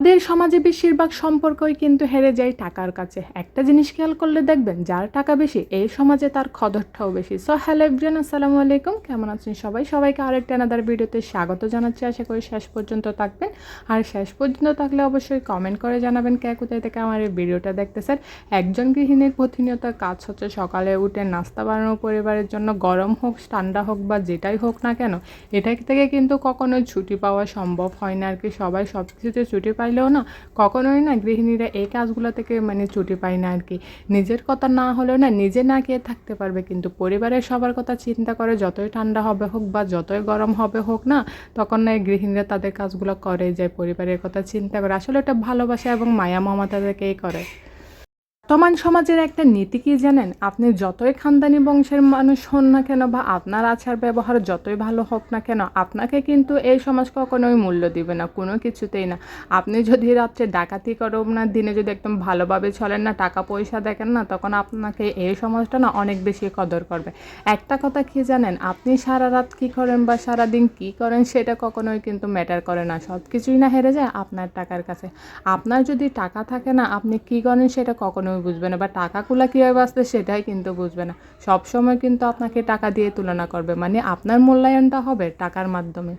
আমাদের সমাজে বেশিরভাগ সম্পর্কই কিন্তু হেরে যায় টাকার কাছে। একটা জিনিস খেয়াল করলে দেখবেন, যার টাকা বেশি, এই সমাজে তার খদরটাও বেশি। সো হ্যালো এভরিয়ান আসসালামু আলাইকুম। কেমন আছেন সবাই? সবাইকে আরেকটা আনাদার ভিডিওতে স্বাগত জানাচ্ছি। আশা করি শেষ পর্যন্ত থাকবেন। আর শেষ পর্যন্ত থাকলে অবশ্যই কমেন্ট করে জানাবেন কে কোথায় থেকে আমার এই ভিডিওটা দেখতেছেন। একজন গৃহিণীর প্রতিনিয়ত কাজ হচ্ছে সকালে উঠে নাস্তা বানানো পরিবারের জন্য। গরম হোক, ঠান্ডা হোক বা যেটাই হোক না কেন এটা থেকে কিন্তু কখনোই ছুটি পাওয়া সম্ভব হয় না আর কি সবাই সব কিছুতে ছুটি পাইলেও না, কখনোই না গৃহিণীরা এই কাজগুলো থেকে মানে ছুটি পায় না আর কি নিজের কথা না হলেও না নিজে না খেয়ে থাকতে পারবে, কিন্তু পরিবারের সবার কথা চিন্তা করে যতই ঠান্ডা হবে হোক বা যতই গরম হবে হোক না, তখন না গৃহিণীরা তাদের কাজগুলো করে যায় পরিবারের কথা চিন্তা করে। আসলে এটা ভালোবাসা এবং মায়া মমতা থেকেই করে। বর্তমান সমাজের একটা নীতি কি জানেন? আপনি যতই খানদানি বংশের মানুষ হন না কেন বা আপনার আচার ব্যবহার যতই ভালো হোক না কেন, আপনাকে কিন্তু এই সমাজ কখনোই মূল্য দিবে না, কোনো কিছুতেই না। আপনি যদি রাত্রে ডাকাতি করো না দিনে যদি একদম ভালোভাবে চলেন না, টাকা পয়সা দেখেন না, তখন আপনাকে এই সমাজটা না অনেক বেশি কদর করবে। একটা কথা কি জানেন? আপনি সারা রাত কী করেন বা সারা দিন কী করেন সেটা কখনোই কিন্তু ম্যাটার করে না। সব কিছুই না হেরে যায় আপনার টাকার কাছে। আপনার যদি টাকা থাকে না, আপনি কী করেন সেটা কখনোই বুঝবে না বা টাকাগুলো কীভাবে বাঁচবে সেটাই কিন্তু বুঝবে না। সব সময় কিন্তু আপনাকে টাকা দিয়ে তুলনা করবে। মানে আপনার মূল্যায়নটা হবে টাকার মাধ্যমে।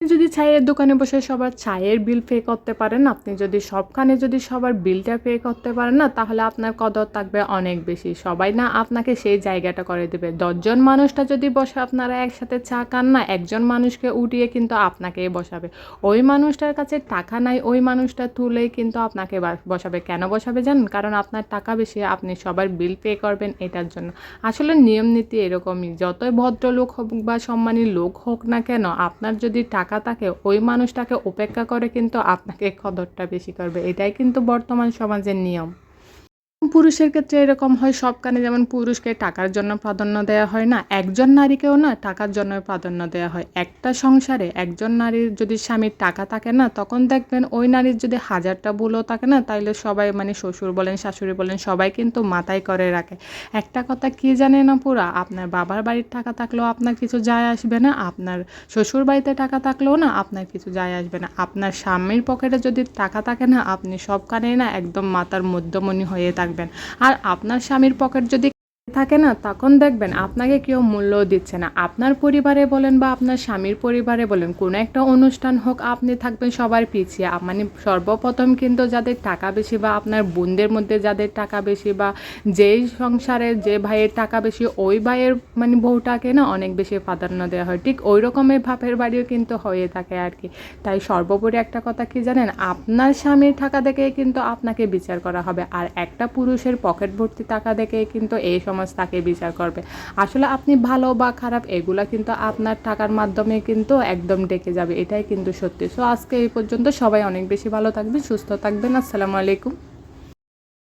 যদি চায়ের দোকানে বসে সবার চায়ের বিল পে করতে পারেন, আপনি যদি সবখানে যদি সবার বিলটা পে করতে পারেন না, তাহলে আপনার কদর থাকবে অনেক বেশি। সবাই না আপনাকে সেই জায়গাটা করে দেবে। দশজন মানুষটা যদি বসে আপনারা একসাথে চা খান না, একজন মানুষকে উঠিয়ে কিন্তু আপনাকেই বসাবে। ওই মানুষটার কাছে টাকা নাই, ওই মানুষটা তুলেই কিন্তু আপনাকে বসাবে। কেন বসাবে জানেন? কারণ আপনার টাকা বেশি, আপনি সবার বিল পে করবেন এটার জন্য। আসলে নিয়ম নীতি এরকমই। যতই ভদ্রলোক হোক বা সম্মানী লোক হোক না কেন, আপনার যদি টাকা থাকে, ওই মানুষটাকে উপেক্ষা করে কিন্তু আপনাকে কদরটা বেশি করবে। এটাই কিন্তু বর্তমান সমাজের নিয়ম। পুরুষের ক্ষেত্রে এরকম হয় সব কানে যেমন পুরুষকে টাকার জন্য প্রাধান্য দেওয়া হয় না, একজন নারীকেও না টাকার জন্য প্রাধান্য দেওয়া হয়। একটা সংসারে একজন নারীর যদি স্বামীর টাকা থাকে না, তখন দেখবেন ওই নারীর যদি হাজারটা ভুলও থাকে না, তাইলে সবাই মানে শ্বশুর বলেন, শাশুড়ি বলেন, সবাই কিন্তু মাথায় করে রাখে। একটা কথা কি জানে না পুরা আপনার বাবার বাড়ির টাকা থাকলেও আপনার কিছু যায় আসবে না, আপনার শ্বশুর বাড়িতে টাকা থাকলেও না আপনার কিছু যায় আসবে না। আপনার স্বামীর পকেটে যদি টাকা থাকে না, আপনি সবখানেই না একদম মাথার মধ্যমণি হয়ে থাকবেন। আর আপনার স্বামীর পকেট যদি থাকে না, তখন দেখবেন আপনাকে কেউ মূল্য দিচ্ছে না। আপনার পরিবারে বলেন বা আপনার স্বামীর পরিবারে বলেন, কোনো একটা অনুষ্ঠান হোক, আপনি থাকবেন সবার পিছিয়ে। মানে সর্বপ্রথম কিন্তু যাদের টাকা বেশি বা আপনার বোনদের মধ্যে যাদের টাকা বেশি বা যেই সংসারে যে ভাইয়ের টাকা বেশি, ওই ভাইয়ের মানে বউটাকে না অনেক বেশি প্রাধান্য দেওয়া হয়। ঠিক ওই রকমের ভাবের বাড়িও কিন্তু হয়ে থাকে আর কি। তাই সর্বোপরি একটা কথা কি জানেন, আপনার স্বামীর টাকা দেখেই কিন্তু আপনাকে বিচার করা হবে। আর একটা পুরুষের পকেট ভর্তি টাকা দেখেই কিন্তু এই সমাজ তাকে বিচার করবে। আসলে আপনি ভালো বা খারাপ, এগুলা কিন্তু আপনার টাকার মাধ্যমে কিন্তু একদম ডেকে যাবে। এটাই কিন্তু সত্যি। সো আজকে এই পর্যন্ত সবাই অনেক বেশি ভালো থাকবে সুস্থ থাকবেন। আসসালামু আলাইকুম।